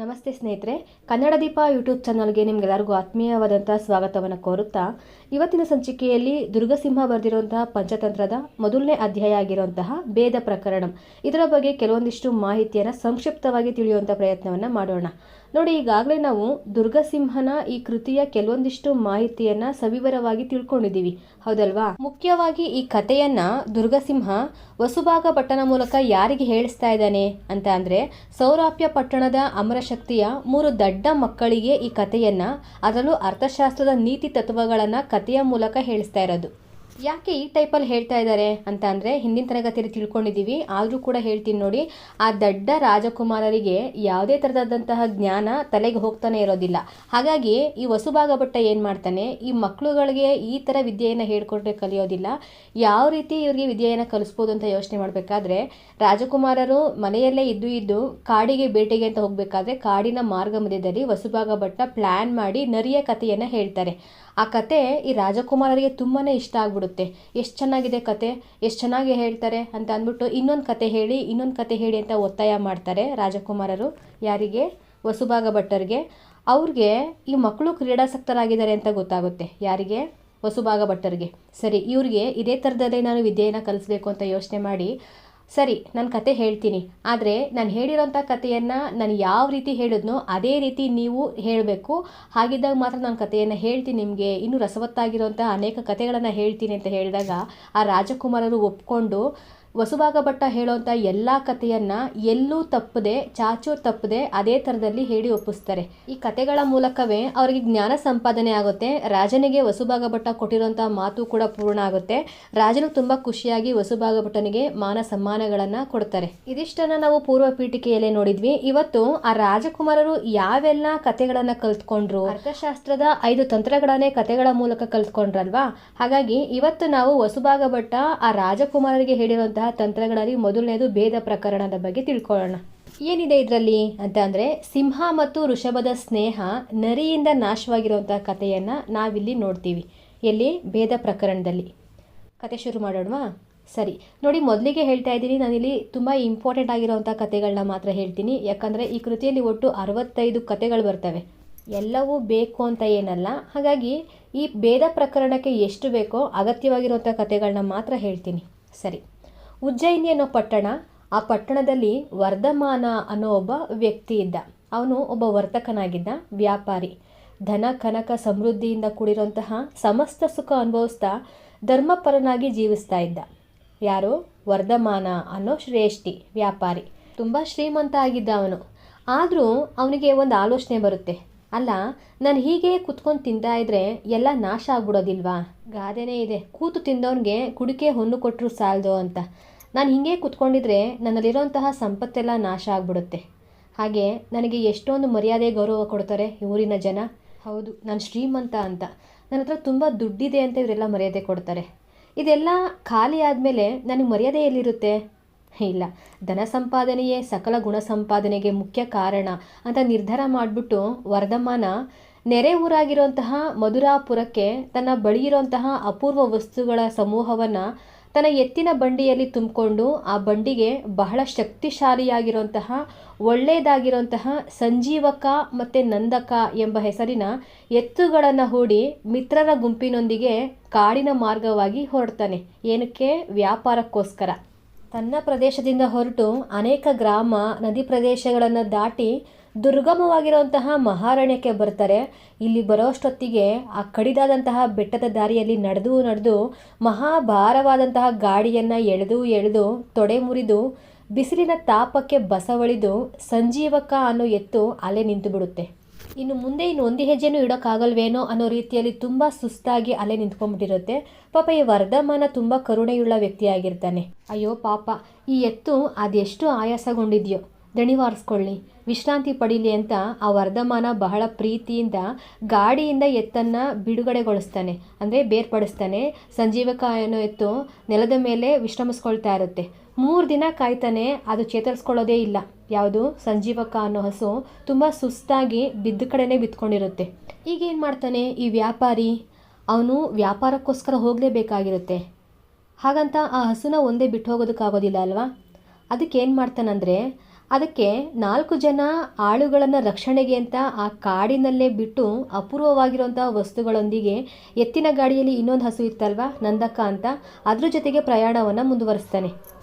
ನಮಸ್ತೆ ಸ್ನೇಹಿತರೆ, ಕನ್ನಡ ದೀಪ ಯೂಟ್ಯೂಬ್ ಚಾನಲ್ಗೆ ನಿಮಗೆಲ್ಲರಿಗೂ ಆತ್ಮೀಯವಾದಂಥ ಸ್ವಾಗತವನ್ನು ಕೋರುತ್ತಾ, ಇವತ್ತಿನ ಸಂಚಿಕೆಯಲ್ಲಿ ದುರ್ಗಸಿಂಹ ಬರೆದಿರುವಂತಹ ಪಂಚತಂತ್ರದ ಮೊದಲನೇ ಅಧ್ಯಾಯ ಆಗಿರುವಂತಹ ಭೇದ ಪ್ರಕರಣಂ. ಇದರ ಬಗ್ಗೆ ಕೆಲವೊಂದಿಷ್ಟು ಮಾಹಿತಿಯನ್ನು ಸಂಕ್ಷಿಪ್ತವಾಗಿ ತಿಳಿಯುವಂಥ ಪ್ರಯತ್ನವನ್ನು ಮಾಡೋಣ. ನೋಡಿ, ಈಗಾಗಲೇ ನಾವು ದುರ್ಗಸಿಂಹನ ಈ ಕೃತಿಯ ಕೆಲವೊಂದಿಷ್ಟು ಮಾಹಿತಿಯನ್ನ ಸವಿವರವಾಗಿ ತಿಳ್ಕೊಂಡಿದ್ದೀವಿ. ಹೌದಲ್ವಾ? ಮುಖ್ಯವಾಗಿ ಈ ಕಥೆಯನ್ನ ದುರ್ಗಸಿಂಹ ವಸುಭಾಗ ಪಟ್ಟಣ ಮೂಲಕ ಯಾರಿಗೆ ಹೇಳಿಸ್ತಾ ಇದ್ದಾನೆ ಅಂತ ಅಂದ್ರೆ, ಸೌರಾಪ್ಯ ಪಟ್ಟಣದ ಅಮರಶಕ್ತಿಯ ಮೂರು ದಡ್ಡ ಮಕ್ಕಳಿಗೆ ಈ ಕಥೆಯನ್ನ ಅದರಲ್ಲೂ ಅರ್ಥಶಾಸ್ತ್ರದ ನೀತಿ ತತ್ವಗಳನ್ನ ಕಥೆಯ ಮೂಲಕ ಹೇಳಿಸ್ತಾ ಇರೋದು. ಯಾಕೆ ಈ ಟೈಪಲ್ಲಿ ಹೇಳ್ತಾ ಇದ್ದಾರೆ ಅಂತ ಅಂದರೆ ಹಿಂದಿನ ತರಗತಿಯಲ್ಲಿ ತಿಳ್ಕೊಂಡಿದ್ದೀವಿ ಆದರೂ ಕೂಡ ಹೇಳ್ತೀನಿ ನೋಡಿ. ಆ ದಡ್ಡ ರಾಜಕುಮಾರರಿಗೆ ಯಾವುದೇ ಥರದಾದಂತಹ ಜ್ಞಾನ ತಲೆಗೆ ಹೋಗ್ತಾನೆ ಇರೋದಿಲ್ಲ. ಹಾಗಾಗಿ ಈ ವಸುಭಾಗ ಭಟ್ಟ ಏನು ಮಾಡ್ತಾನೆ, ಈ ಮಕ್ಕಳುಗಳಿಗೆ ಈ ಥರ ವಿದ್ಯೆಯನ್ನು ಹೇಳ್ಕೊಟ್ರೆ ಕಲಿಯೋದಿಲ್ಲ. ಯಾವ ರೀತಿ ಇವರಿಗೆ ವಿದ್ಯೆಯನ್ನು ಕಲಿಸ್ಬೋದು ಅಂತ ಯೋಚನೆ ಮಾಡಬೇಕಾದ್ರೆ, ರಾಜಕುಮಾರರು ಮನೆಯಲ್ಲೇ ಇದ್ದು ಇದ್ದು ಕಾಡಿಗೆ ಬೇಟೆಗೆ ಅಂತ ಹೋಗಬೇಕಾದ್ರೆ ಕಾಡಿನ ಮಾರ್ಗ ಮಧ್ಯದಲ್ಲಿ ವಸುಭಾಗ ಭಟ್ಟ ಪ್ಲ್ಯಾನ್ ಮಾಡಿ ನರಿಯ ಕಥೆಯನ್ನು ಹೇಳ್ತಾರೆ. ಆ ಕತೆ ಈ ರಾಜಕುಮಾರರಿಗೆ ತುಂಬಾ ಇಷ್ಟ ಆಗ್ಬಿಡುತ್ತೆ. ಎಷ್ಟು ಚೆನ್ನಾಗಿದೆ ಕತೆ, ಎಷ್ಟು ಚೆನ್ನಾಗಿ ಹೇಳ್ತಾರೆ ಅಂತ ಅಂದ್ಬಿಟ್ಟು ಇನ್ನೊಂದು ಕತೆ ಹೇಳಿ, ಇನ್ನೊಂದು ಕತೆ ಹೇಳಿ ಅಂತ ಒತ್ತಾಯ ಮಾಡ್ತಾರೆ ರಾಜಕುಮಾರರು, ಯಾರಿಗೆ? ವಸುಭಾಗ ಭಟ್ಟರಿಗೆ. ಅವ್ರಿಗೆ ಈ ಮಕ್ಕಳು ಕ್ರೀಡಾಸಕ್ತರಾಗಿದ್ದಾರೆ ಅಂತ ಗೊತ್ತಾಗುತ್ತೆ. ಯಾರಿಗೆ? ವಸುಭಾಗ ಭಟ್ಟರಿಗೆ. ಸರಿ, ಇವ್ರಿಗೆ ಇದೇ ಥರದಲ್ಲೇ ನಾನು ವಿದ್ಯೆಯನ್ನು ಕಲಿಸ್ಬೇಕು ಅಂತ ಯೋಚನೆ ಮಾಡಿ ಸರಿ, ನಾನು ಕತೆ ಹೇಳ್ತೀನಿ. ಆದರೆ ನಾನು ಹೇಳಿರೋಂಥ ಕಥೆಯನ್ನು ನಾನು ಯಾವ ರೀತಿ ಹೇಳಿದ್ನೋ ಅದೇ ರೀತಿ ನೀವು ಹೇಳಬೇಕು. ಹಾಗಿದ್ದಾಗ ಮಾತ್ರ ನಾನು ಕಥೆಯನ್ನು ಹೇಳ್ತೀನಿ ನಿಮಗೆ. ಇನ್ನೂ ರಸವತ್ತಾಗಿರೋಂಥ ಅನೇಕ ಕಥೆಗಳನ್ನು ಹೇಳ್ತೀನಿ ಅಂತ ಹೇಳಿದಾಗ ಆ ರಾಜಕುಮಾರರು ಒಪ್ಕೊಂಡು ವಸುಭಾಗ ಭಟ್ಟ ಹೇಳೋಂಥ ಎಲ್ಲ ಕಥೆಯನ್ನು ಎಲ್ಲೂ ತಪ್ಪದೆ, ಚಾಚೂರು ತಪ್ಪದೆ ಅದೇ ಥರದಲ್ಲಿ ಹೇಳಿ ಒಪ್ಪಿಸ್ತಾರೆ. ಈ ಕಥೆಗಳ ಮೂಲಕವೇ ಅವರಿಗೆ ಜ್ಞಾನ ಸಂಪಾದನೆ ಆಗುತ್ತೆ. ರಾಜನಿಗೆ ವಸುಭಾಗ ಭಟ್ಟ ಮಾತು ಕೂಡ ಪೂರ್ಣ ಆಗುತ್ತೆ. ರಾಜನು ತುಂಬ ಖುಷಿಯಾಗಿ ವಸುಭಾಗ ಭಟ್ಟನಿಗೆ ಮಾನ ಸಮ್ಮಾನಗಳನ್ನು ಕೊಡ್ತಾರೆ. ಇದಿಷ್ಟನ್ನು ನಾವು ಪೂರ್ವ ಪೀಠಿಕೆಯಲ್ಲೇ ನೋಡಿದ್ವಿ. ಇವತ್ತು ಆ ರಾಜಕುಮಾರರು ಯಾವೆಲ್ಲ ಕಥೆಗಳನ್ನು ಕಲ್ತ್ಕೊಂಡ್ರು? ಅರ್ಥಶಾಸ್ತ್ರದ ಐದು ತಂತ್ರಗಳನ್ನೇ ಕಥೆಗಳ ಮೂಲಕ ಕಲ್ತ್ಕೊಂಡ್ರಲ್ವಾ? ಹಾಗಾಗಿ ಇವತ್ತು ನಾವು ವಸುಭಾಗ ಭಟ್ಟ ಆ ರಾಜಕುಮಾರರಿಗೆ ಹೇಳಿರುವಂತಹ ತಂತ್ರಗಳಲ್ಲಿ ಮೊದಲನೇದು ಭೇದ ಪ್ರಕರಣದ ಬಗ್ಗೆ ತಿಳ್ಕೊಳ್ಳೋಣ. ಏನಿದೆ ಇದರಲ್ಲಿ ಅಂತ ಅಂದರೆ ಸಿಂಹ ಮತ್ತು ಋಷಭದ ಸ್ನೇಹ ನರಿಯಿಂದ ನಾಶವಾಗಿರುವಂತಹ ಕಥೆಯನ್ನು ನಾವಿಲ್ಲಿ ನೋಡ್ತೀವಿ. ಎಲ್ಲಿ? ಭೇದ ಪ್ರಕರಣದಲ್ಲಿ. ಕತೆ ಶುರು ಮಾಡೋಣವಾ? ಸರಿ. ನೋಡಿ, ಮೊದಲಿಗೆ ಹೇಳ್ತಾ ಇದ್ದೀನಿ, ನಾನಿಲ್ಲಿ ತುಂಬ ಇಂಪಾರ್ಟೆಂಟ್ ಆಗಿರೋವಂಥ ಕಥೆಗಳನ್ನ ಮಾತ್ರ ಹೇಳ್ತೀನಿ. ಯಾಕಂದರೆ ಈ ಕೃತಿಯಲ್ಲಿ ಒಟ್ಟು ಅರವತ್ತೈದು ಕಥೆಗಳು ಬರ್ತವೆ. ಎಲ್ಲವೂ ಬೇಕು ಅಂತ ಏನಲ್ಲ. ಹಾಗಾಗಿ ಈ ಭೇದ ಪ್ರಕರಣಕ್ಕೆ ಎಷ್ಟು ಬೇಕೋ ಅಗತ್ಯವಾಗಿರುವಂಥ ಕಥೆಗಳನ್ನ ಮಾತ್ರ ಹೇಳ್ತೀನಿ. ಸರಿ. ಉಜ್ಜಯಿನಿ ಅನ್ನೋ ಪಟ್ಟಣ, ಆ ಪಟ್ಟಣದಲ್ಲಿ ವರ್ಧಮಾನ ಅನ್ನೋ ಒಬ್ಬ ವ್ಯಕ್ತಿ ಇದ್ದ. ಅವನು ಒಬ್ಬ ವರ್ತಕನಾಗಿದ್ದ, ವ್ಯಾಪಾರಿ. ಧನ, ಕನಕ ಸಮೃದ್ಧಿಯಿಂದ ಕೂಡಿರುವಂತಹ ಸಮಸ್ತ ಸುಖ ಅನುಭವಿಸ್ತಾ ಧರ್ಮಪರನಾಗಿ ಜೀವಿಸ್ತಾ ಇದ್ದ. ಯಾರು? ವರ್ಧಮಾನ ಅನ್ನೋ ಶ್ರೇಷ್ಠಿ, ವ್ಯಾಪಾರಿ. ತುಂಬ ಶ್ರೀಮಂತ ಆಗಿದ್ದ ಅವನು. ಆದರೂ ಅವನಿಗೆ ಒಂದು ಆಲೋಚನೆ ಬರುತ್ತೆ. ಅಲ್ಲ, ನಾನು ಹೀಗೆ ಕುತ್ಕೊಂಡು ತಿಂತಾ ಇದ್ರೆ ಎಲ್ಲ ನಾಶ ಆಗ್ಬಿಡೋದಿಲ್ವಾ? ಗಾದೆನೇ ಇದೆ. ಕೂತು ತಿಂದವನಿಗೆ ಕುಡಿಕೆ ಹೊನ್ನು ಕೊಟ್ಟರು ಸಾಲದು ಅಂತ. ನಾನು ಹೀಗೆ ಕುತ್ಕೊಂಡಿದ್ರೆ ನನ್ನಲ್ಲಿರೋಂತಹ ಸಂಪತ್ತೆಲ್ಲ ನಾಶ ಆಗ್ಬಿಡುತ್ತೆ. ಹಾಗೆ ನನಗೆ ಎಷ್ಟೊಂದು ಮರ್ಯಾದೆ ಗೌರವ ಕೊಡ್ತಾರೆ ಊರಿನ ಜನ. ಹೌದು, ನಾನು ಶ್ರೀಮಂತ ಅಂತ. ನನ್ನ ಹತ್ರ ತುಂಬ ದುಡ್ಡಿದೆ ಅಂತ ಇವರೆಲ್ಲ ಮರ್ಯಾದೆ ಕೊಡ್ತಾರೆ. ಇದೆಲ್ಲ ಖಾಲಿ ಆದಮೇಲೆ ನನಗೆ ಮರ್ಯಾದೆ ಎಲ್ಲಿರುತ್ತೆ? ಇಲ್ಲ. ಧನ ಸಂಪಾದನೆಯೇ ಸಕಲ ಗುಣ ಸಂಪಾದನೆಗೆ ಮುಖ್ಯ ಕಾರಣ ಅಂತ ನಿರ್ಧಾರ ಮಾಡಿಬಿಟ್ಟು ವರ್ಧಮಾನ ನೆರೆ ಊರಾಗಿರುವಂತಹ ಮಧುರಾಪುರಕ್ಕೆ ತನ್ನ ಬಳಿ ಇರುವಂತಹ ಅಪೂರ್ವ ವಸ್ತುಗಳ ಸಮೂಹವನ್ನು ತನ್ನ ಎತ್ತಿನ ಬಂಡಿಯಲ್ಲಿ ತುಂಬಿಕೊಂಡು ಆ ಬಂಡಿಗೆ ಬಹಳ ಶಕ್ತಿಶಾಲಿಯಾಗಿರುವಂತಹ ಒಳ್ಳೆಯದಾಗಿರುವಂತಹ ಸಂಜೀವಕ ಮತ್ತು ನಂದಕ ಎಂಬ ಹೆಸರಿನ ಎತ್ತುಗಳನ್ನು ಹೂಡಿ ಮಿತ್ರರ ಗುಂಪಿನೊಂದಿಗೆ ಕಾಡಿನ ಮಾರ್ಗವಾಗಿ ಹೊರಡ್ತಾನೆ. ಏನಕ್ಕೆ? ವ್ಯಾಪಾರಕ್ಕೋಸ್ಕರ. ತನ್ನ ಪ್ರದೇಶದಿಂದ ಹೊರಟು ಅನೇಕ ಗ್ರಾಮ, ನದಿ ಪ್ರದೇಶಗಳನ್ನು ದಾಟಿ ದುರ್ಗಮವಾಗಿರುವಂತಹ ಮಹಾರಣ್ಯಕ್ಕೆ ಬರ್ತಾರೆ. ಇಲ್ಲಿ ಬರೋಷ್ಟೊತ್ತಿಗೆ ಆ ಕಡಿದಾದಂತಹ ಬೆಟ್ಟದ ದಾರಿಯಲ್ಲಿ ನಡೆದು ನಡೆದು ಮಹಾಭಾರವಾದಂತಹ ಗಾಡಿಯನ್ನು ಎಳೆದು ಎಳೆದು ತೊಡೆ ಮುರಿದು ಬಿಸಿಲಿನ ತಾಪಕ್ಕೆ ಬಸವಳಿದು ಸಂಜೀವಕ ಅನ್ನೋ ಎತ್ತು ಅಲೆ ನಿಂತು ಬಿಡುತ್ತೆ ಇನ್ನು ಮುಂದೆ ಇನ್ನು ಒಂದು ಹೆಜ್ಜೆನೂ ಇಡೋಕ್ಕಾಗಲ್ವೇನೋ ಅನ್ನೋ ರೀತಿಯಲ್ಲಿ ತುಂಬ ಸುಸ್ತಾಗಿ ಅಲೆ ನಿಂತ್ಕೊಂಡ್ಬಿಟ್ಟಿರುತ್ತೆ. ಪಾಪ ಈ ವರ್ಧಮಾನ ತುಂಬ ಕರುಣೆಯುಳ್ಳ ವ್ಯಕ್ತಿಯಾಗಿರ್ತಾನೆ. ಅಯ್ಯೋ ಪಾಪ, ಈ ಎತ್ತು ಅದೆಷ್ಟು ಆಯಾಸಗೊಂಡಿದ್ಯೋ. ದಣಿವಾರಿಸ್ಕೊಳ್ಳಿ. ವಿಶ್ರಾಂತಿ ಪಡೀಲಿ ಅಂತ ಆ ವರ್ಧಮಾನ ಬಹಳ ಪ್ರೀತಿಯಿಂದ, ಗಾಡಿಯಿಂದ ಎತ್ತನ್ನು ಬಿಡುಗಡೆಗೊಳಿಸ್ತಾನೆ. ಅಂದರೆ ಬೇರ್ಪಡಿಸ್ತಾನೆ. ಸಂಜೀವಕ ಏನೋ ಎತ್ತು ನೆಲದ ಮೇಲೆ ವಿಶ್ರಮಿಸ್ಕೊಳ್ತಾ ಇರುತ್ತೆ. ಮೂರು ದಿನ ಕಾಯ್ತಾನೆ ಅದು ಚೇತರಿಸ್ಕೊಳ್ಳೋದೇ ಇಲ್ಲ. ಯಾವುದು? ಸಂಜೀವಕ ಅನ್ನೋ ಹಸು ತುಂಬ ಸುಸ್ತಾಗಿ ಬಿದ್ದ ಕಡೆನೇ ಬಿತ್ಕೊಂಡಿರುತ್ತೆ. ಈಗ ಏನು ಮಾಡ್ತಾನೆ ಈ ವ್ಯಾಪಾರಿ? ಅವನು ವ್ಯಾಪಾರಕ್ಕೋಸ್ಕರ ಹೋಗಲೇಬೇಕಾಗಿರುತ್ತೆ. ಹಾಗಂತ ಆ ಹಸುನ ಒಂದೇ ಬಿಟ್ಟು ಹೋಗೋದಕ್ಕಾಗೋದಿಲ್ಲ ಅಲ್ವಾ? ಅದಕ್ಕೆ ಏನು ಮಾಡ್ತಾನಂದರೆ, ಅದಕ್ಕೆ ನಾಲ್ಕು ಜನ ಆಳುಗಳನ್ನು ರಕ್ಷಣೆಗೆ ಅಂತ ಆ ಕಾಡಿನಲ್ಲೇ ಬಿಟ್ಟು ಅಪೂರ್ವವಾಗಿರುವಂಥ ವಸ್ತುಗಳೊಂದಿಗೆ ಎತ್ತಿನ ಗಾಡಿಯಲ್ಲಿ ಇನ್ನೊಂದು ಹಸು ಇತ್ತಲ್ವ, ನಂದಕ್ಕ ಅಂತ, ಅದ್ರ ಜೊತೆಗೆ ಪ್ರಯಾಣವನ್ನು ಮುಂದುವರಿಸ್ತಾನೆ.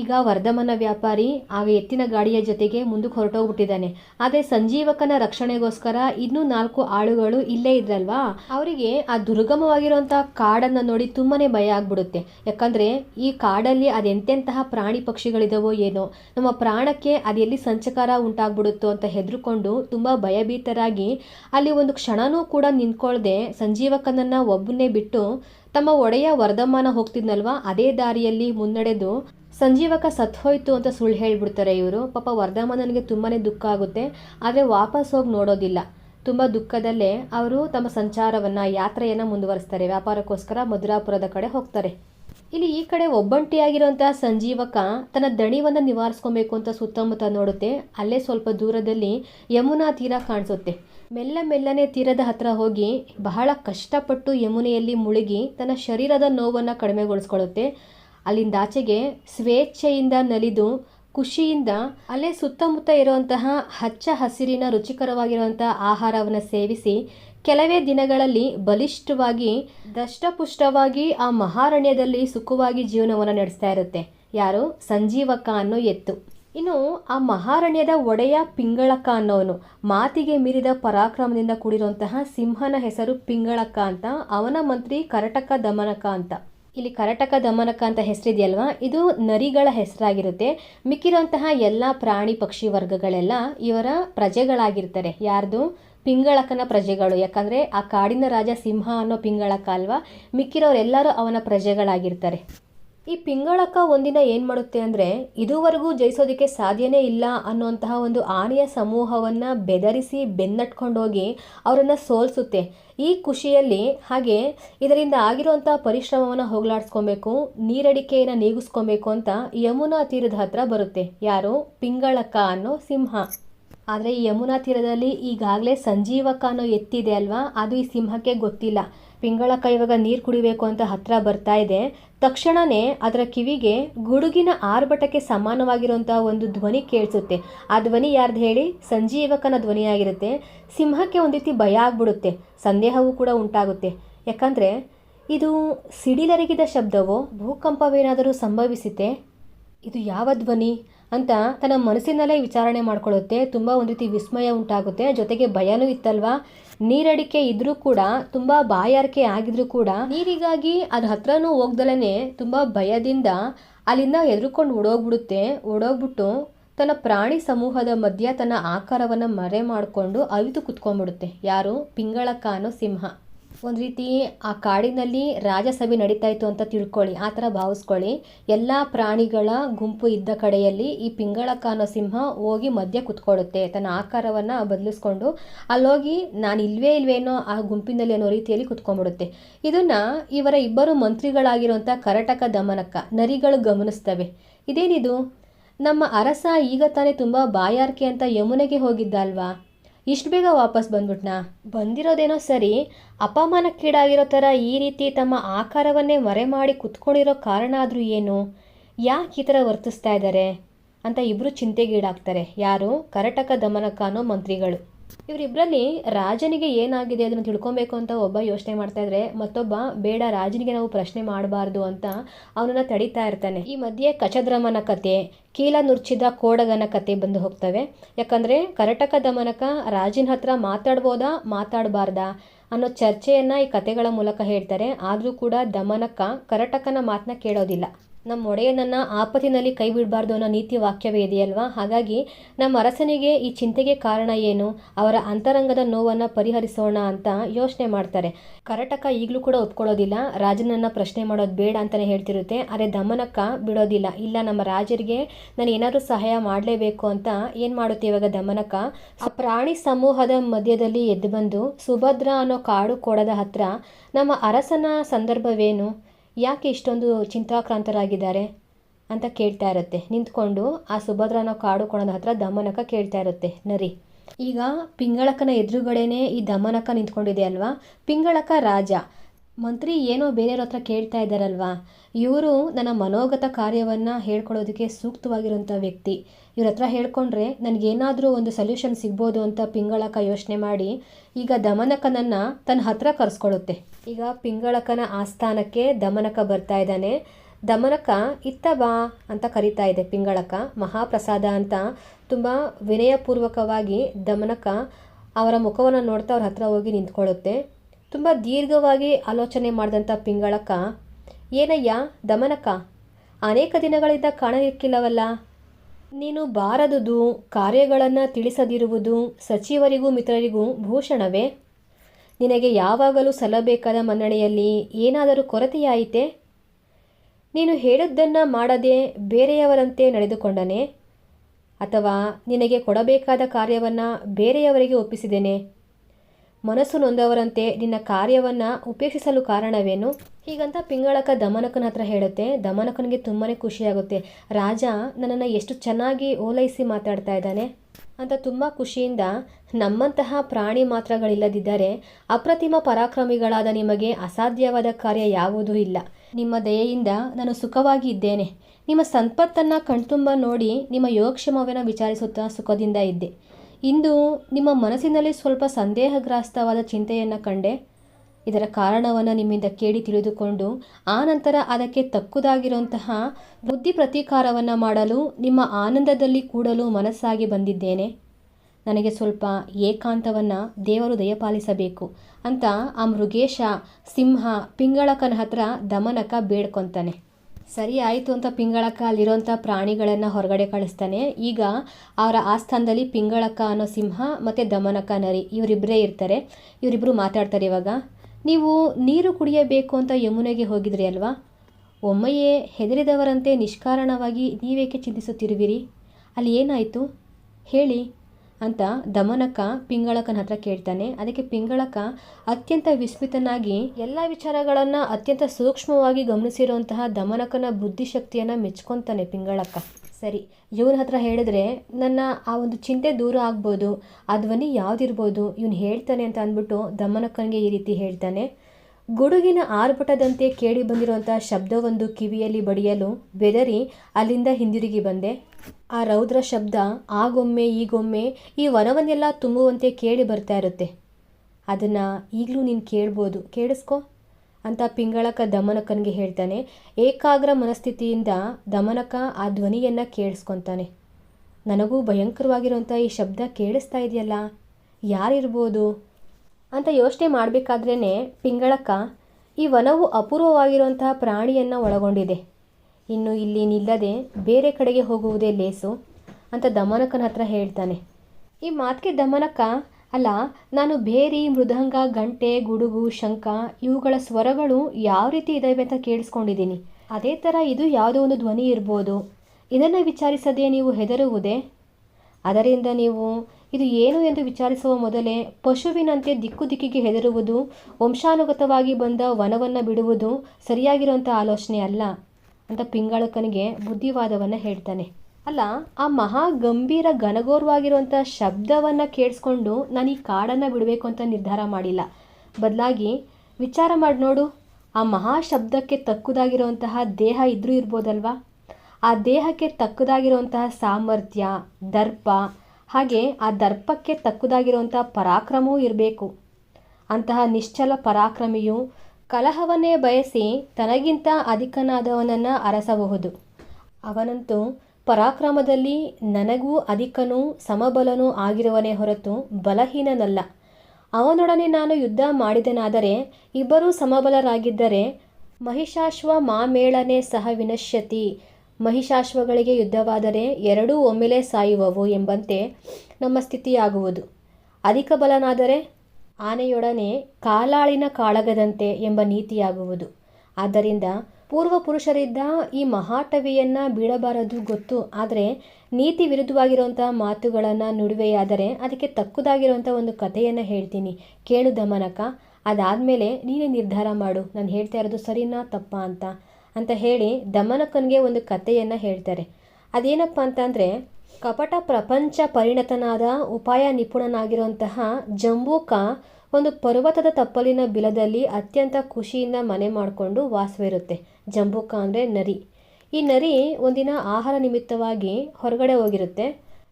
ಈಗ ವರ್ಧಮನ ವ್ಯಾಪಾರಿ ಆಗ ಎತ್ತಿನ ಗಾಡಿಯ ಜೊತೆಗೆ ಮುಂದಕ್ಕೆ ಹೊರಟೋಗ್ಬಿಟ್ಟಿದ್ದಾನೆ. ಆದರೆ ಸಂಜೀವಕನ ರಕ್ಷಣೆಗೋಸ್ಕರ ಇನ್ನೂ ನಾಲ್ಕು ಆಳುಗಳು ಇಲ್ಲೇ ಇದ್ರಲ್ವಾ? ಅವರಿಗೆ ಆ ದುರ್ಗಮವಾಗಿರುವಂಥ ಕಾಡನ್ನು ನೋಡಿ ತುಂಬಾ ಭಯ ಆಗ್ಬಿಡುತ್ತೆ. ಯಾಕಂದ್ರೆ ಈ ಕಾಡಲ್ಲಿ ಅದೆಂತೆಂತಹ ಪ್ರಾಣಿ ಪಕ್ಷಿಗಳಿದಾವೋ ಏನೋ. ನಮ್ಮ ಪ್ರಾಣಕ್ಕೆ ಅದೆಲ್ಲಿ ಸಂಚಕಾರ ಉಂಟಾಗ್ಬಿಡುತ್ತೋ ಅಂತ ಹೆದರ್ಕೊಂಡು ತುಂಬ ಭಯಭೀತರಾಗಿ ಅಲ್ಲಿ ಒಂದು ಕ್ಷಣನೂ ಕೂಡ ನಿಂತ್ಕೊಳ್ದೆ ಸಂಜೀವಕನನ್ನ ಒಬ್ಬನೇ ಬಿಟ್ಟು ತಮ್ಮ ಒಡೆಯ ವರ್ಧಮಾನ ಹೋಗ್ತಿದ್ನಲ್ವಾ? ಅದೇ ದಾರಿಯಲ್ಲಿ ಮುನ್ನಡೆದು ಸಂಜೀವಕ ಸತ್ತೋಯ್ತು ಅಂತ ಸುಳ್ಳು ಹೇಳಿಬಿಡ್ತಾರೆ ಇವರು. ಪಾಪ ವರ್ಧಮಾನನಿಗೆ ತುಂಬಾ ದುಃಖ ಆಗುತ್ತೆ. ಆದರೆ ವಾಪಸ್ ಹೋಗಿ ನೋಡೋದಿಲ್ಲ. ತುಂಬ ದುಃಖದಲ್ಲೇ ಅವರು ತಮ್ಮ ಸಂಚಾರವನ್ನು, ಯಾತ್ರೆಯನ್ನು ಮುಂದುವರಿಸ್ತಾರೆ. ವ್ಯಾಪಾರಕ್ಕೋಸ್ಕರ ಮಧುರಾಪುರದ ಕಡೆ ಹೋಗ್ತಾರೆ. ಇಲ್ಲಿ ಈ ಕಡೆ ಒಬ್ಬಂಟಿಯಾಗಿರುವಂತಹ ಸಂಜೀವಕ ತನ್ನ ದಣಿವನ್ನು ನಿವಾರಿಸ್ಕೊಬೇಕು ಅಂತ ಸುತ್ತಮುತ್ತ ನೋಡುತ್ತೆ. ಅಲ್ಲೇ ಸ್ವಲ್ಪ ದೂರದಲ್ಲಿ ಯಮುನಾ ತೀರ ಕಾಣಿಸುತ್ತೆ. ಮೆಲ್ಲ ಮೆಲ್ಲನೆ ತೀರದ ಹತ್ರ ಹೋಗಿ ಬಹಳ ಕಷ್ಟಪಟ್ಟು ಯಮುನೆಯಲ್ಲಿ ಮುಳುಗಿ ತನ್ನ ಶರೀರದ ನೋವನ್ನು ಕಡಿಮೆಗೊಳಿಸ್ಕೊಳ್ಳುತ್ತೆ. ಅಲ್ಲಿಂದ ಆಚೆಗೆ ಸ್ವೇಚ್ಛೆಯಿಂದ ನಲಿದು ಖುಷಿಯಿಂದ ಅಲ್ಲೇ ಸುತ್ತಮುತ್ತ ಇರುವಂತಹ ಹಚ್ಚ ಹಸಿರಿನ ರುಚಿಕರವಾಗಿರುವಂತಹ ಆಹಾರವನ್ನು ಸೇವಿಸಿ ಕೆಲವೇ ದಿನಗಳಲ್ಲಿ ಬಲಿಷ್ಠವಾಗಿ, ದಷ್ಟಪುಷ್ಟವಾಗಿ ಆ ಮಹಾರಣ್ಯದಲ್ಲಿ ಸುಖವಾಗಿ ಜೀವನವನ್ನು ನಡೆಸ್ತಾ ಇರುತ್ತೆ. ಯಾರು? ಸಂಜೀವಕ ಅನ್ನೋ ಎತ್ತು. ಇನ್ನು ಆ ಮಹಾರಣ್ಯದ ಒಡೆಯ ಪಿಂಗಳಕ್ಕ ಅನ್ನೋನು ಮಾತಿಗೆ ಮೀರಿದ ಪರಾಕ್ರಮದಿಂದ ಕೂಡಿರುವಂತಹ ಸಿಂಹನ ಹೆಸರು ಪಿಂಗಳಕ ಅಂತ, ಅವನ ಮಂತ್ರಿ ಕರಟಕ ದಮನಕ ಅಂತ. ಇಲ್ಲಿ ಕರಟಕ ದಮನಕ ಅಂತ ಹೆಸರಿದೆಯಲ್ವಾ? ಇದು ನರಿಗಳ ಹೆಸರಾಗಿರುತ್ತೆ. ಮಿಕ್ಕಿರುವಂತಹ ಎಲ್ಲ ಪ್ರಾಣಿ ಪಕ್ಷಿ ವರ್ಗಗಳೆಲ್ಲ ಇವರ ಪ್ರಜೆಗಳಾಗಿರ್ತಾರೆ. ಯಾರ್ದು? ಪಿಂಗಳಕನ ಪ್ರಜೆಗಳು. ಯಾಕಂದರೆ ಆ ಕಾಡಿನ ರಾಜ ಸಿಂಹ ಅನ್ನೋ ಪಿಂಗಳಕ ಅಲ್ವಾ? ಮಿಕ್ಕಿರೋರೆಲ್ಲರೂ ಅವನ ಪ್ರಜೆಗಳಾಗಿರ್ತಾರೆ. ಈ ಪಿಂಗಳಕ ಒಂದಿನ ಏನು ಮಾಡುತ್ತೆ ಅಂದರೆ, ಇದುವರೆಗೂ ಜಯಿಸೋದಕ್ಕೆ ಸಾಧ್ಯನೇ ಇಲ್ಲ ಅನ್ನುವಂತಹ ಒಂದು ಆನೆಯ ಸಮೂಹವನ್ನು ಬೆದರಿಸಿ ಬೆನ್ನಟ್ಕೊಂಡೋಗಿ ಅವರನ್ನು ಸೋಲಿಸುತ್ತೆ. ಈ ಖುಷಿಯಲ್ಲಿ ಹಾಗೆ ಇದರಿಂದ ಆಗಿರುವಂಥ ಪರಿಶ್ರಮವನ್ನು ಹೋಗಲಾಡಿಸ್ಕೊಬೇಕು, ನೀರಡಿಕೆಯನ್ನು ನೀಗಿಸ್ಕೊಬೇಕು ಅಂತ ಯಮುನಾ ತೀರದ ಹತ್ರ ಬರುತ್ತೆ. ಯಾರು? ಪಿಂಗಳಕ ಅನ್ನೋ ಸಿಂಹ. ಆದರೆ ಈ ಯಮುನಾ ತೀರದಲ್ಲಿ ಈಗಾಗಲೇ ಸಂಜೀವಕ ಅನ್ನೋ ಎತ್ತಿದೆ ಅಲ್ವಾ? ಅದು ಈ ಸಿಂಹಕ್ಕೆ ಗೊತ್ತಿಲ್ಲ. ಪಿಂಗಳಕ ಇವಾಗ ನೀರು ಕುಡಿಬೇಕು ಅಂತ ಹತ್ರ ಬರ್ತಾ ಇದೆ. ತಕ್ಷಣವೇ ಅದರ ಕಿವಿಗೆ ಗುಡುಗಿನ ಆರ್ಭಟಕ್ಕೆ ಸಮಾನವಾಗಿರುವಂಥ ಒಂದು ಧ್ವನಿ ಕೇಳಿಸುತ್ತೆ. ಆ ಧ್ವನಿ ಯಾರ್ದು ಹೇಳಿ? ಸಂಜೀವಕನ ಧ್ವನಿಯಾಗಿರುತ್ತೆ. ಸಿಂಹಕ್ಕೆ ಒಂದು ರೀತಿ ಭಯ ಆಗ್ಬಿಡುತ್ತೆ. ಸಂದೇಹವೂ ಕೂಡ ಉಂಟಾಗುತ್ತೆ. ಯಾಕಂದರೆ ಇದು ಸಿಡಿಲರಗಿದ ಶಬ್ದವೋ, ಭೂಕಂಪವೇನಾದರೂ ಸಂಭವಿಸಿತೆ, ಇದು ಯಾವ ಧ್ವನಿ? ಅಂತ ತನ್ನ ಮನಸ್ಸಿನಲ್ಲೇ ವಿಚಾರಣೆ ಮಾಡ್ಕೊಳ್ಳುತ್ತೆ. ತುಂಬ ಒಂದು ರೀತಿ ವಿಸ್ಮಯ ಉಂಟಾಗುತ್ತೆ. ಜೊತೆಗೆ ಭಯನೂ ಇತ್ತಲ್ವಾ? ನೀರಡಿಕೆ ಇದ್ರೂ ಕೂಡ, ತುಂಬ ಬಾಯಾರಿಕೆ ಆಗಿದ್ರೂ ಕೂಡ ನೀರಿಗಾಗಿ ಅದ್ರ ಹತ್ರನೂ ಹೋಗ್ದಲೇ ತುಂಬ ಭಯದಿಂದ ಅಲ್ಲಿಂದ ಎದುರುಕೊಂಡು ಓಡೋಗ್ಬಿಡುತ್ತೆ. ಓಡೋಗ್ಬಿಟ್ಟು ತನ್ನ ಪ್ರಾಣಿ ಸಮೂಹದ ಮಧ್ಯ ತನ್ನ ಆಕಾರವನ್ನು ಮರೆ ಮಾಡಿಕೊಂಡು ಅವಿತು ಕುತ್ಕೊಂಡ್ಬಿಡುತ್ತೆ. ಯಾರು? ಪಿಂಗಳಕ ಅನ್ನೋ ಸಿಂಹ. ಒಂದು ರೀತಿ ಆ ಕಾಡಿನಲ್ಲಿ ರಾಜಸಭೆ ನಡೀತಾ ಇತ್ತು ಅಂತ ತಿಳ್ಕೊಳ್ಳಿ, ಆ ಥರ ಭಾವಿಸ್ಕೊಳ್ಳಿ. ಎಲ್ಲ ಪ್ರಾಣಿಗಳ ಗುಂಪು ಇದ್ದ ಕಡೆಯಲ್ಲಿ ಈ ಪಿಂಗಳಕ ಅನ್ನೋ ಸಿಂಹ ಹೋಗಿ ಮಧ್ಯೆ ಕುತ್ಕೊಳ್ಳುತ್ತೆ, ತನ್ನ ಆಕಾರವನ್ನು ಬದಲಿಸ್ಕೊಂಡು. ಅಲ್ಲೋಗಿ ನಾನು ಇಲ್ವೇ ಇಲ್ವೇನೋ ಆ ಗುಂಪಿನಲ್ಲಿ ಅನ್ನೋ ರೀತಿಯಲ್ಲಿ ಕುತ್ಕೊಂಡ್ಬಿಡುತ್ತೆ. ಇದನ್ನು ಇವರ ಇಬ್ಬರು ಮಂತ್ರಿಗಳಾಗಿರುವಂಥ ಕರಟಕ ದಮನಕ, ನರಿಗಳು ಗಮನಿಸ್ತವೆ. ಇದೇನಿದು? ನಮ್ಮ ಅರಸ ಈಗ ತಾನೇ ತುಂಬ ಬಾಯಾರಿಕೆ ಅಂತ ಯಮುನೆಗೆ ಹೋಗಿದ್ದ ಅಲ್ವಾ ಇಷ್ಟು ಬೇಗ ವಾಪಸ್ ಬಂದ್ಬಿಟ್ನಾ? ಬಂದಿರೋದೇನೋ ಸರಿ, ಅಪಮಾನಕ್ಕೀಡಾಗಿರೋ ಥರ ಈ ರೀತಿ ತಮ್ಮ ಆಕಾರವನ್ನೇ ಮರೆ ಮಾಡಿ ಕುತ್ಕೊಂಡಿರೋ ಕಾರಣ ಆದರೂ ಏನು? ಯಾಕೆ ಈ ಥರ ವರ್ತಿಸ್ತಾ ಇದ್ದಾರೆ ಅಂತ ಇಬ್ಬರು ಚಿಂತೆಗೀಡಾಗ್ತಾರೆ. ಯಾರು? ಕರಟಕ ದಮನಕ ಅನ್ನೋ ಮಂತ್ರಿಗಳು. ಇವರಿಬ್ಬರಲ್ಲಿ ರಾಜನಿಗೆ ಏನಾಗಿದೆ ಅದನ್ನು ತಿಳ್ಕೊಬೇಕು ಅಂತ ಒಬ್ಬ ಯೋಚನೆ ಮಾಡ್ತಾ ಇದ್ರೆ ಮತ್ತೊಬ್ಬ ಬೇಡ, ರಾಜನಿಗೆ ನಾವು ಪ್ರಶ್ನೆ ಮಾಡಬಾರ್ದು ಅಂತ ಅವನನ್ನ ತಡಿತಾ ಇರ್ತಾನೆ. ಈ ಮಧ್ಯೆ ಕಚದ್ರಮನ ಕತೆ, ಕೀಲ ನುರ್ಚಿದ ಕೋಡಗನ ಕತೆ ಬಂದು ಹೋಗ್ತವೆ. ಯಾಕಂದ್ರೆ ಕರಟಕ ದಮನಕ ರಾಜನ ಹತ್ರ ಮಾತಾಡ್ಬೋದಾ, ಮಾತಾಡಬಾರ್ದಾ ಅನ್ನೋ ಚರ್ಚೆಯನ್ನ ಈ ಕತೆಗಳ ಮೂಲಕ ಹೇಳ್ತಾರೆ. ಆದರೂ ಕೂಡ ದಮನಕ ಕರಟಕನ ಮಾತನ್ನ ಕೇಳೋದಿಲ್ಲ. ನಮ್ಮ ಒಡೆಯನನ್ನ ಆಪತ್ತಿನಲ್ಲಿ ಕೈ ಬಿಡಬಾರ್ದು ಅನ್ನೋ ನೀತಿ ವಾಕ್ಯವೇ ಇದೆಯಲ್ವಾ? ಹಾಗಾಗಿ ನಮ್ಮ ಅರಸನಿಗೆ ಈ ಚಿಂತೆಗೆ ಕಾರಣ ಏನು? ಅವರ ಅಂತರಂಗದ ನೋವನ್ನು ಪರಿಹರಿಸೋಣ ಅಂತ ಯೋಚನೆ ಮಾಡ್ತಾರೆ. ಕರಟಕ ಈಗಲೂ ಕೂಡ ಒಪ್ಕೊಳ್ಳೋದಿಲ್ಲ. ರಾಜನನ್ನು ಪ್ರಶ್ನೆ ಮಾಡೋದು ಬೇಡ ಅಂತಲೇ ಹೇಳ್ತಿರುತ್ತೆ. ಆದರೆ ದಮನಕ್ಕ ಬಿಡೋದಿಲ್ಲ. ಇಲ್ಲ, ನಮ್ಮ ರಾಜರಿಗೆ ನಾನು ಏನಾದರೂ ಸಹಾಯ ಮಾಡಲೇಬೇಕು ಅಂತ ಏನು ಮಾಡುತ್ತೆ ಇವಾಗ ದಮನಕ ಆ ಪ್ರಾಣಿ ಸಮೂಹದ ಮಧ್ಯದಲ್ಲಿ ಎದ್ದು ಬಂದು ಸುಭದ್ರ ಅನ್ನೋ ಕಾಡು ಕೊಡದ ಹತ್ರ ನಮ್ಮ ಅರಸನ ಸಂದರ್ಭವೇನು? ಯಾಕೆ ಇಷ್ಟೊಂದು ಚಿಂತಾಕ್ರಾಂತರಾಗಿದ್ದಾರೆ ಅಂತ ಕೇಳ್ತಾ ಇರುತ್ತೆ. ನಿಂತ್ಕೊಂಡು ಆ ಸುಭದ್ರನ ಕಾಡು ಕೊಣದ ಹತ್ರ ದಮನಕ ಕೇಳ್ತಾ ಇರುತ್ತೆ. ನರಿ. ಈಗ ಪಿಂಗಳಕನ ಎದುರುಗಡೆನೇ ಈ ದಮನಕ ನಿಂತ್ಕೊಂಡಿದೆ ಅಲ್ವಾ? ಪಿಂಗಳಕ ರಾಜ. ಮಂತ್ರಿ ಏನೋ ಬೇರೆಯವ್ರ ಹತ್ರ ಕೇಳ್ತಾ ಇದ್ದಾರಲ್ವಾ? ಇವರು ನನ್ನ ಮನೋಗತ ಕಾರ್ಯವನ್ನು ಹೇಳ್ಕೊಳ್ಳೋದಕ್ಕೆ ಸೂಕ್ತವಾಗಿರುವಂಥ ವ್ಯಕ್ತಿ. ಇವ್ರ ಹತ್ರ ಹೇಳ್ಕೊಂಡ್ರೆ ನನಗೇನಾದರೂ ಒಂದು ಸೊಲ್ಯೂಷನ್ ಸಿಗ್ಬೋದು ಅಂತ ಪಿಂಗಳಕ ಯೋಚನೆ ಮಾಡಿ, ಈಗ ದಮನಕನನ್ನು ತನ್ನ ಹತ್ರ ಕರೆಸ್ಕೊಳ್ಳುತ್ತೆ ಈಗ ಪಿಂಗಳಕನ ಆಸ್ಥಾನಕ್ಕೆ ದಮನಕ ಬರ್ತಾ ಇದ್ದಾನೆ. ದಮನಕ, ಇತ್ತ ಬಾ ಅಂತ ಕರಿತಾ ಇದೆ ಪಿಂಗಳಕ. ಮಹಾಪ್ರಸಾದ ಅಂತ ತುಂಬ ವಿನಯಪೂರ್ವಕವಾಗಿ ದಮನಕ ಅವರ ಮುಖವನ್ನು ನೋಡ್ತಾ ಅವ್ರ ಹತ್ರ ಹೋಗಿ ನಿಂತ್ಕೊಳ್ಳುತ್ತೆ ತುಂಬ ದೀರ್ಘವಾಗಿ ಆಲೋಚನೆ ಮಾಡಿದಂಥ ಪಿಂಗಳಕ, ಏನಯ್ಯ ದಮನಕ, ಅನೇಕ ದಿನಗಳಿಂದ ಕಾಣಲಿಕ್ಕಿಲ್ಲವಲ್ಲ? ನೀನು ಬಾರದುದು, ಕಾರ್ಯಗಳನ್ನು ತಿಳಿಸದಿರುವುದು ಸಚಿವರಿಗೂ ಮಿತ್ರರಿಗೂ ಭೂಷಣವೇ? ನಿನಗೆ ಯಾವಾಗಲೂ ಸಲ್ಲಬೇಕಾದ ಮನ್ನಣೆಯಲ್ಲಿ ಏನಾದರೂ ಕೊರತೆಯಾಯಿತೆ? ನೀನು ಹೇಳಿದ್ದನ್ನು ಮಾಡದೆ ಬೇರೆಯವರಂತೆ ನಡೆದುಕೊಂಡನೆ? ಅಥವಾ ನಿನಗೆ ಕೊಡಬೇಕಾದ ಕಾರ್ಯವನ್ನು ಬೇರೆಯವರಿಗೆ ಒಪ್ಪಿಸಿದ್ದೇನೆ ಮನಸ್ಸು ನೊಂದವರಂತೆ ನಿನ್ನ ಕಾರ್ಯವನ್ನು ಉಪೇಕ್ಷಿಸಲು ಕಾರಣವೇನು? ಹೀಗಂತ ಪಿಂಗಳಕ ದಮನಕನ ಹತ್ರ ಹೇಳುತ್ತೆ, ದಮನಕನಿಗೆ ತುಂಬಾ ಖುಷಿಯಾಗುತ್ತೆ. ರಾಜ, ನನ್ನನ್ನು ಎಷ್ಟು ಚೆನ್ನಾಗಿ ಓಲೈಸಿ ಮಾತಾಡ್ತಾ ಇದ್ದಾನೆ. ಅಂತ ತುಂಬ ಖುಷಿಯಿಂದ, ನಮ್ಮಂತಹ ಪ್ರಾಣಿ ಮಾತ್ರಗಳಿಲ್ಲದಿದ್ದರೆ ಅಪ್ರತಿಮ ಪರಾಕ್ರಮಿಗಳಾದ ನಿಮಗೆ ಅಸಾಧ್ಯವಾದ ಕಾರ್ಯ ಯಾವುದೂ ಇಲ್ಲ. ನಿಮ್ಮ ದಯೆಯಿಂದ ನಾನು ಸುಖವಾಗಿ ಇದ್ದೇನೆ. ನಿಮ್ಮ ಸಂಪತ್ತನ್ನು ಕಣ್ತುಂಬ ನೋಡಿ ನಿಮ್ಮ ಯೋಗಕ್ಷೇಮವನ್ನು ವಿಚಾರಿಸುತ್ತಾ ಸುಖದಿಂದ ಇದ್ದೆ. ಇಂದು ನಿಮ್ಮ ಮನಸ್ಸಿನಲ್ಲಿ ಸ್ವಲ್ಪ ಸಂದೇಹಗ್ರಾಸ್ತವಾದ ಚಿಂತೆಯನ್ನು ಕಂಡೆ. ಇದರ ಕಾರಣವನ್ನು ನಿಮ್ಮಿಂದ ಕೇಳಿ ತಿಳಿದುಕೊಂಡು, ಆ ನಂತರ ಅದಕ್ಕೆ ತಕ್ಕುದಾಗಿರುವಂತಹ ಬುದ್ಧಿ ಪ್ರತೀಕಾರವನ್ನು ಮಾಡಲು, ನಿಮ್ಮ ಆನಂದದಲ್ಲಿ ಕೂಡಲು ಮನಸ್ಸಾಗಿ ಬಂದಿದ್ದೇನೆ. ನನಗೆ ಸ್ವಲ್ಪ ಏಕಾಂತವನ್ನು ದೇವರು ದಯಪಾಲಿಸಬೇಕು ಅಂತ ಆ ಮೃಗೇಶ, ಸಿಂಹ, ಪಿಂಗಳಕನ ಹತ್ರ ದಮನಕ ಬೇಡ್ಕೊತಾನೆ. ಸರಿ ಆಯಿತು ಅಂತ ಪಿಂಗಳಕ್ಕ ಅಲ್ಲಿರೋಂಥ ಪ್ರಾಣಿಗಳನ್ನು ಹೊರಗಡೆ ಕಳಿಸ್ತಾನೆ. ಈಗ ಅವರ ಆಸ್ಥಾನದಲ್ಲಿ ಪಿಂಗಳಕ್ಕ ಅನ್ನೋ ಸಿಂಹ ಮತ್ತು ದಮನಕ ನರಿ ಇವರಿಬ್ಬರೇ ಇರ್ತಾರೆ. ಇವರಿಬ್ಬರು ಮಾತಾಡ್ತಾರೆ ಇವಾಗ. ನೀವು ನೀರು ಕುಡಿಯಬೇಕು ಅಂತ ಯಮುನೆಗೆ ಹೋಗಿದ್ರಿ ಅಲ್ವಾ? ಒಮ್ಮೆಯೇ ಹೆದರಿದವರಂತೆ ನಿಷ್ಕಾರಣವಾಗಿ ನೀವೇಕೆ ಚಿಂತಿಸುತ್ತಿರುವಿರಿ? ಅಲ್ಲಿ ಏನಾಯಿತು? ಹೇಳಿ. ಅಂತ ದಮನಕ ಪಿಂಗಳಕನ ಹತ್ರ ಕೇಳ್ತಾನೆ. ಅದಕ್ಕೆ ಪಿಂಗಳಕ ಅತ್ಯಂತ ವಿಸ್ಮಿತನಾಗಿ ಎಲ್ಲ ವಿಚಾರಗಳನ್ನು ಅತ್ಯಂತ ಸೂಕ್ಷ್ಮವಾಗಿ ಗಮನಿಸಿರುವಂತಹ ದಮನಕನ ಬುದ್ಧಿಶಕ್ತಿಯನ್ನು ಮೆಚ್ಕೊತಾನೆ ಪಿಂಗಳಕ. ಸರಿ, ಇವನ ಹತ್ರ ಹೇಳಿದ್ರೆ ನನ್ನ ಆ ಒಂದು ಚಿಂತೆ ದೂರ ಆಗ್ಬೋದು, ಆ ಧ್ವನಿ ಯಾವುದಿರ್ಬೋದು, ಇವನು ಹೇಳ್ತಾನೆ ಅಂತ ಅಂದ್ಬಿಟ್ಟು ದಮನಕನಿಗೆ ಈ ರೀತಿ ಹೇಳ್ತಾನೆ. ಗುಡುಗಿನ ಆರ್ಭಟದಂತೆ ಕೇಳಿ ಬಂದಿರುವಂಥ ಶಬ್ದವೊಂದು ಕಿವಿಯಲ್ಲಿ ಬಡಿಯಲು ಬೆದರಿ ಅಲ್ಲಿಂದ ಹಿಂದಿರುಗಿ ಬಂದೆ. ಆ ರೌದ್ರ ಶಬ್ದ, ಆಗೊಮ್ಮೆ, ಈಗೊಮ್ಮೆ ಈ ವನವನ್ನೆಲ್ಲ ತುಂಬುವಂತೆ ಕೇಳಿ ಬರ್ತಾ ಇರುತ್ತೆ. ಅದನ್ನು ಈಗಲೂ ನೀನು ಕೇಳ್ಬೋದು. ಕೇಳಿಸ್ಕೊ? ಅಂತ ಪಿಂಗಳಕ ದಮನಕನಿಗೆ ಹೇಳ್ತಾನೆ. ಏಕಾಗ್ರ ಮನಸ್ಥಿತಿಯಿಂದ ದಮನಕ ಆ ಧ್ವನಿಯನ್ನು ಕೇಳಿಸ್ಕೊತಾನೆ. ನನಗೂ ಭಯಂಕರವಾಗಿರುವಂಥ ಈ ಶಬ್ದ ಕೇಳಿಸ್ತಾ ಇದೆಯಲ್ಲ? ಯಾರಿರ್ಬೋದು? ಅಂತ ಯೋಚನೆ ಮಾಡಬೇಕಾದ್ರೇ ಪಿಂಗಳಕ ಈ ವನವು ಅಪೂರ್ವವಾಗಿರುವಂತಹ ಪ್ರಾಣಿಯನ್ನು ಒಳಗೊಂಡಿದೆ. ಇನ್ನು ಇಲ್ಲಿ ನಿಲ್ಲದೆ ಬೇರೆ ಕಡೆಗೆ ಹೋಗುವುದೇ ಲೇಸು ಅಂತ ದಮನಕನ ಹತ್ರ ಹೇಳ್ತಾನೆ. ಈ ಮಾತಿಗೆ ದಮನಕ, ಅಲ್ಲ, ನಾನು ಬೇರಿ ಮೃದಂಗ, ಗಂಟೆ, ಗುಡುಗು, ಶಂಖ, ಇವುಗಳ ಸ್ವರಗಳು ಯಾವ ರೀತಿ ಇದ್ದಾವೆ ಅಂತ ಕೇಳಿಸ್ಕೊಂಡಿದ್ದೀನಿ. ಅದೇ ಥರ ಇದು ಯಾವುದೋ ಒಂದು ಧ್ವನಿ ಇರ್ಬೋದು. ಇದನ್ನು ವಿಚಾರಿಸದೆ ನೀವು ಹೆದರುವುದೇ? ಅದರಿಂದ ನೀವು ಇದು ಏನು ಎಂದು ವಿಚಾರಿಸುವ ಮೊದಲೇ ಪಶುವಿನಂತೆ ದಿಕ್ಕು ದಿಕ್ಕಿಗೆ ಹೆದರುವುದು, ವಂಶಾನುಗತವಾಗಿ ಬಂದ ವನವನ್ನು ಬಿಡುವುದು ಸರಿಯಾಗಿರುವಂಥ ಆಲೋಚನೆ ಅಲ್ಲ. ಅಂತ ಪಿಂಗಾಳಕನಿಗೆ ಬುದ್ಧಿವಾದವನ್ನು ಹೇಳ್ತಾನೆ. ಅಲ್ಲ, ಆ ಮಹಾ ಗಂಭೀರ ಘನಘೋರವಾಗಿರುವಂಥ ಶಬ್ದವನ್ನು ಕೇಳಿಸ್ಕೊಂಡು ನಾನು ಈ ಕಾಡನ್ನು ಬಿಡಬೇಕು ಅಂತ ನಿರ್ಧಾರ ಮಾಡಿಲ್ಲ. ಬದಲಾಗಿ ವಿಚಾರ ಮಾಡಿ ನೋಡು. ಆ ಮಹಾ ಶಬ್ದಕ್ಕೆ ತಕ್ಕುದಾಗಿರುವಂತಹ ದೇಹ ಇದ್ರೂ ಇರ್ಬೋದಲ್ವಾ? ಆ ದೇಹಕ್ಕೆ ತಕ್ಕುದಾಗಿರುವಂತಹ ಸಾಮರ್ಥ್ಯ, ದರ್ಪ, ಹಾಗೆ ಆ ದರ್ಪಕ್ಕೆ ತಕ್ಕುದಾಗಿರುವಂತಹ ಪರಾಕ್ರಮವೂ ಇರಬೇಕು. ಅಂತಹ ನಿಶ್ಚಲ ಪರಾಕ್ರಮಿಯು ಕಲಹವನ್ನೇ ಬಯಸಿ ತನಗಿಂತ ಅಧಿಕನಾದವನನ್ನು ಅರಸಬಹುದು. ಅವನಂತೂ ಪರಾಕ್ರಮದಲ್ಲಿ ನನಗೂ ಅಧಿಕನೂ ಸಮಬಲನೂ ಆಗಿರುವನೇ ಹೊರತು ಬಲಹೀನನಲ್ಲ. ಅವನೊಡನೆ ನಾನು ಯುದ್ಧ ಮಾಡಿದನಾದರೆ ಇಬ್ಬರೂ ಸಮಬಲರಾಗಿದ್ದರೆ ಮಹಿಷಾಶ್ವ ಮಾಮೇಳನೆ ಸಹ ವಿನಶ್ಯತಿ. ಮಹಿಷಾಶ್ವಗಳಿಗೆ ಯುದ್ಧವಾದರೆ ಎರಡೂ ಒಮ್ಮೆಲೆ ಸಾಯುವವು ಎಂಬಂತೆ ನಮ್ಮ ಸ್ಥಿತಿಯಾಗುವುದು. ಅಧಿಕ ಬಲನಾದರೆ ಆನೆಯೊಡನೆ ಕಾಲಾಳಿನ ಕಾಳಗದಂತೆ ಎಂಬ ನೀತಿಯಾಗುವುದು. ಆದ್ದರಿಂದ ಪೂರ್ವ ಪುರುಷರಿದ್ದ ಈ ಮಹಾಟವಿಯನ್ನು ಬೀಳಬಾರದು ಗೊತ್ತು. ಆದರೆ ನೀತಿ ವಿರುದ್ಧವಾಗಿರುವಂಥ ಮಾತುಗಳನ್ನು ನುಡಿವೆಯಾದರೆ ಅದಕ್ಕೆ ತಕ್ಕುದಾಗಿರುವಂಥ ಒಂದು ಕಥೆಯನ್ನು ಹೇಳ್ತೀನಿ. ಕೇಳು ದಮನಕ. ಅದಾದಮೇಲೆ ನೀನೇ ನಿರ್ಧಾರ ಮಾಡು. ನಾನು ಹೇಳ್ತಾ ಇರೋದು ಸರಿನಾ ತಪ್ಪಾ ಅಂತ. ಅಂತ ಹೇಳಿ ದಮನಕನಿಗೆ ಒಂದು ಕಥೆಯನ್ನು ಹೇಳ್ತಾರೆ. ಅದೇನಪ್ಪ ಅಂತಂದರೆ ಕಪಟ ಪ್ರಪಂಚ ಪರಿಣತನಾದ ಉಪಾಯ ನಿಪುಣನಾಗಿರುವಂತಹ ಜಂಬೂಕ ಒಂದು ಪರ್ವತದ ತಪ್ಪಲಿನ ಬಿಲದಲ್ಲಿ ಅತ್ಯಂತ ಖುಷಿಯಿಂದ ಮನೆ ಮಾಡಿಕೊಂಡು ವಾಸವಿರುತ್ತೆ. ಜಂಬೂಕ ಅಂದರೆ ನರಿ. ಈ ನರಿ ಒಂದಿನ ಆಹಾರ ನಿಮಿತ್ತವಾಗಿ ಹೊರಗಡೆ ಹೋಗಿರುತ್ತೆ.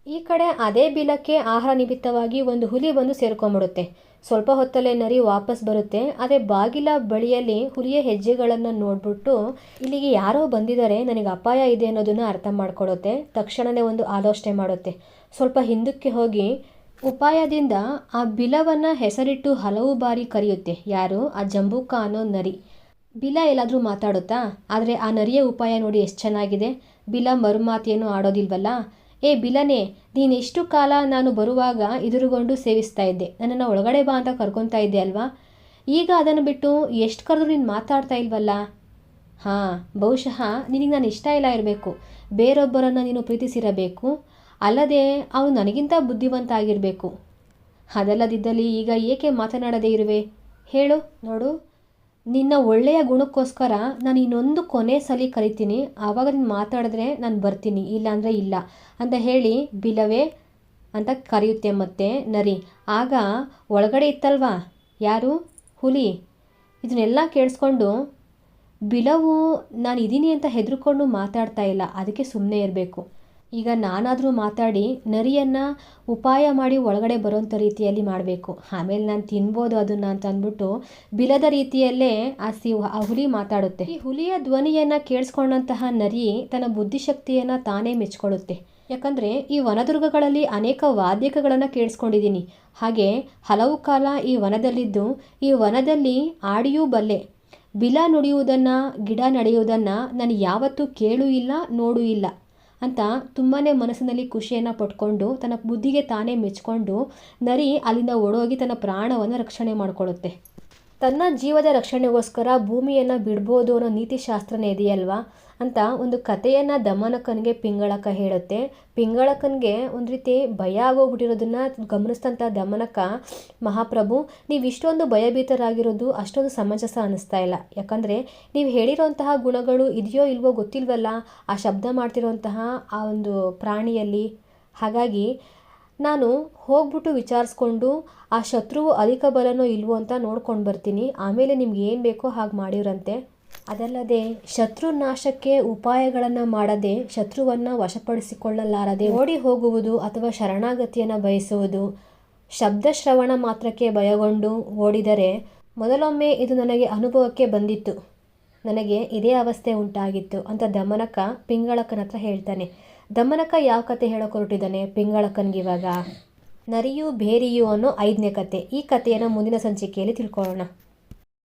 ಈ ಕಡೆ ಅದೇ ಬಿಲಕ್ಕೆ ಆಹಾರ ನಿಮಿತ್ತವಾಗಿ ಒಂದು ಹುಲಿ ಬಂದು ಸೇರ್ಕೊಂಡ್ಬಿಡುತ್ತೆ. ಸ್ವಲ್ಪ ಹೊತ್ತಲ್ಲೇ ನರಿ ವಾಪಸ್ ಬರುತ್ತೆ. ಅದೇ ಬಾಗಿಲ ಬಳಿಯಲ್ಲಿ ಹುಲಿಯ ಹೆಜ್ಜೆಗಳನ್ನು ನೋಡ್ಬಿಟ್ಟು ಇಲ್ಲಿಗೆ ಯಾರೋ ಬಂದಿದ್ದಾರೆ, ನನಗೆ ಅಪಾಯ ಇದೆ ಅನ್ನೋದನ್ನು ಅರ್ಥ ಮಾಡ್ಕೊಳ್ಳುತ್ತೆ. ತಕ್ಷಣವೇ ಒಂದು ಆಲೋಚನೆ ಮಾಡುತ್ತೆ. ಸ್ವಲ್ಪ ಹಿಂದಕ್ಕೆ ಹೋಗಿ ಉಪಾಯದಿಂದ ಆ ಬಿಲವನ್ನು ಹೆಸರಿಟ್ಟು ಹಲವು ಬಾರಿ ಕರೆಯುತ್ತೆ. ಯಾರು? ಆ ಜಂಬೂಕ ಅನ್ನೋ ನರಿ. ಬಿಲ ಎಲ್ಲಾದರೂ ಮಾತಾಡುತ್ತಾ? ಆದರೆ ಆ ನರಿಯ ಉಪಾಯ ನೋಡಿ ಎಷ್ಟು ಚೆನ್ನಾಗಿದೆ. ಬಿಲ ಮರುಮಾತೇನು ಆಡೋದಿಲ್ವಲ್ಲ? ಏ ಬಿಲನೆ ನೀನೆಷ್ಟು ಕಾಲ ನಾನು ಬರುವಾಗ ಎದುರುಗೊಂಡು ಸೇವಿಸ್ತಾ ಇದ್ದೆ. ನನ್ನನ್ನು ಒಳಗಡೆ ಬಾ ಅಂತ ಕರ್ಕೊತಾ ಇದ್ದೆ ಅಲ್ವಾ? ಈಗ ಅದನ್ನು ಬಿಟ್ಟು ಎಷ್ಟು ಕರೆದ್ರು ನೀನು ಮಾತಾಡ್ತಾ ಇಲ್ವಲ್ಲ? ಹಾಂ, ಬಹುಶಃ ನಿನಗೆ ನಾನು ಇಷ್ಟ ಇಲ್ಲ ಇರಬೇಕು. ಬೇರೊಬ್ಬರನ್ನು ನೀನು ಪ್ರೀತಿಸಿರಬೇಕು. ಅಲ್ಲದೆ ಅವನು ನನಗಿಂತ ಬುದ್ಧಿವಂತ ಆಗಿರಬೇಕು. ಅದಲ್ಲದಿದ್ದಲ್ಲಿ ಈಗ ಏಕೆ ಮಾತನಾಡದೇ ಇರುವೆ? ಹೇಳು, ನೋಡು. ನಿನ್ನ ಒಳ್ಳೆಯ ಗುಣಕ್ಕೋಸ್ಕರ ನಾನು ಇನ್ನೊಂದು ಕೊನೆ ಸಲ ಕರಿತೀನಿ. ಆವಾಗ ನೀನು ಮಾತಾಡಿದ್ರೆ ನಾನು ಬರ್ತೀನಿ. ಇಲ್ಲಾಂದರೆ ಇಲ್ಲ ಅಂತ ಹೇಳಿ ಬಿಲವೇ ಅಂತ ಕರೆಯುತ್ತೆ ಮತ್ತೆ ನರಿ. ಆಗ ಒಳಗಡೆ ಇತ್ತಲ್ವಾ? ಯಾರು? ಹುಲಿ. ಇದನ್ನೆಲ್ಲ ಕೇಳಿಸ್ಕೊಂಡು ಬಿಲವು, ನಾನು ಇದ್ದೀನಿ ಅಂತ ಹೆದರ್ಕೊಂಡು ಮಾತಾಡ್ತಾ ಇಲ್ಲ. ಅದಕ್ಕೆ ಸುಮ್ಮನೆ ಇರಬೇಕು. ಈಗ ನಾನಾದರೂ ಮಾತಾಡಿ ನರಿಯನ್ನು ಉಪಾಯ ಮಾಡಿ ಒಳಗಡೆ ಬರೋಂಥ ರೀತಿಯಲ್ಲಿ ಮಾಡಬೇಕು. ಆಮೇಲೆ ನಾನು ತಿನ್ಬೋದು ಅದನ್ನು ಅಂತ ಅಂದ್ಬಿಟ್ಟು ಬಿಲದ ರೀತಿಯಲ್ಲೇ ಆ ಸಿ ಆ ಹುಲಿ ಮಾತಾಡುತ್ತೆ. ಈ ಹುಲಿಯ ಧ್ವನಿಯನ್ನು ಕೇಳಿಸ್ಕೊಂಡಂತಹ ನರಿ ತನ್ನ ಬುದ್ಧಿಶಕ್ತಿಯನ್ನು ತಾನೇ ಮೆಚ್ಕೊಳ್ಳುತ್ತೆ. ಯಾಕಂದರೆ ಈ ವನದುರ್ಗಗಳಲ್ಲಿ ಅನೇಕ ವಾದ್ಯಕಗಳನ್ನು ಕೇಳಿಸ್ಕೊಂಡಿದ್ದೀನಿ. ಹಾಗೆ ಹಲವು ಕಾಲ ಈ ವನದಲ್ಲಿದ್ದು, ಈ ವನದಲ್ಲಿ ಆಡಿಯೂ ಬಲ್ಲೆ. ಬಿಲ ನುಡಿಯುವುದನ್ನು, ಗಿಡ ನಡೆಯುವುದನ್ನು ನಾನು ಯಾವತ್ತೂ ಕೇಳೂ ಇಲ್ಲ, ನೋಡೂ ಇಲ್ಲ. ಅಂತ ತುಂಬಾ ಮನಸ್ಸಿನಲ್ಲಿ ಖುಷಿಯನ್ನು ಪಟ್ಕೊಂಡು ತನ್ನ ಬುದ್ಧಿಗೆ ತಾನೇ ಮೆಚ್ಕೊಂಡು ನರಿ ಅಲ್ಲಿಂದ ಓಡೋಗಿ ತನ್ನ ಪ್ರಾಣವನ್ನು ರಕ್ಷಣೆ ಮಾಡಿಕೊಳ್ಳುತ್ತೆ. ತನ್ನ ಜೀವದ ರಕ್ಷಣೆಗೋಸ್ಕರ ಭೂಮಿಯನ್ನು ಬಿಡ್ಬೋದು ಅನ್ನೋ ನೀತಿಶಾಸ್ತ್ರನೇ ಇದೆಯಲ್ವಾ? ಅಂತ ಒಂದು ಕಥೆಯನ್ನು ದಮನಕನಿಗೆ ಪಿಂಗಳಕ ಹೇಳುತ್ತೆ. ಪಿಂಗಳಕನಿಗೆ ಒಂದು ರೀತಿ ಭಯ ಆಗೋಗ್ಬಿಟ್ಟಿರೋದನ್ನ ಗಮನಿಸ್ತಂಥ ದಮನಕ ಮಹಾಪ್ರಭು, ನೀವು ಇಷ್ಟೊಂದು ಭಯಭೀತರಾಗಿರೋದು ಅಷ್ಟೊಂದು ಸಮಂಜಸ ಅನ್ನಿಸ್ತಾ ಇಲ್ಲ. ಯಾಕಂದರೆ ನೀವು ಹೇಳಿರೋಂತಹ ಗುಣಗಳು ಇದೆಯೋ ಇಲ್ವೋ ಗೊತ್ತಿಲ್ವಲ್ಲ, ಆ ಶಬ್ದ ಮಾಡ್ತಿರೋಂತಹ ಆ ಒಂದು ಪ್ರಾಣಿಯಲ್ಲಿ. ಹಾಗಾಗಿ ನಾನು ಹೋಗ್ಬಿಟ್ಟು ವಿಚಾರಿಸ್ಕೊಂಡು ಆ ಶತ್ರುವು ಅಧಿಕ ಬಲನೋ ಇಲ್ವೋ ಅಂತ ನೋಡ್ಕೊಂಡು ಬರ್ತೀನಿ. ಆಮೇಲೆ ನಿಮ್ಗೆ ಏನು ಬೇಕೋ ಹಾಗೆ ಮಾಡಿರಂತೆ ಅದಲ್ಲದೆ ಶತ್ರು ನಾಶಕ್ಕೆ ಉಪಾಯಗಳನ್ನು ಮಾಡದೆ ಶತ್ರುವನ್ನು ವಶಪಡಿಸಿಕೊಳ್ಳಲಾರದೆ ಓಡಿ ಹೋಗುವುದು ಅಥವಾ ಶರಣಾಗತಿಯನ್ನು ಬಯಸುವುದು ಶಬ್ದಶ್ರವಣ ಮಾತ್ರಕ್ಕೆ ಭಯಗೊಂಡು ಓಡಿದರೆ ಮೊದಲೊಮ್ಮೆ ಇದು ನನಗೆ ಅನುಭವಕ್ಕೆ ಬಂದಿತ್ತು. ನನಗೆ ಇದೇ ಅವಸ್ಥೆ ಉಂಟಾಗಿತ್ತು ಅಂತ ದಮನಕ ಪಿಂಗಳಕನ ಹತ್ರ ಹೇಳ್ತಾನೆ. ದಮನಕ ಯಾವ ಕತೆ ಹೇಳೋಕೆ ಹೊರಟಿದ್ದಾನೆ ಪಿಂಗಳಕನ್ಗಿವಾಗ? ನರಿಯು ಬೇರಿಯು ಅನ್ನೋ ಐದನೇ ಕತೆ. ಈ ಕಥೆಯನ್ನು ಮುಂದಿನ ಸಂಚಿಕೆಯಲ್ಲಿ ತಿಳ್ಕೊಳ್ಳೋಣ.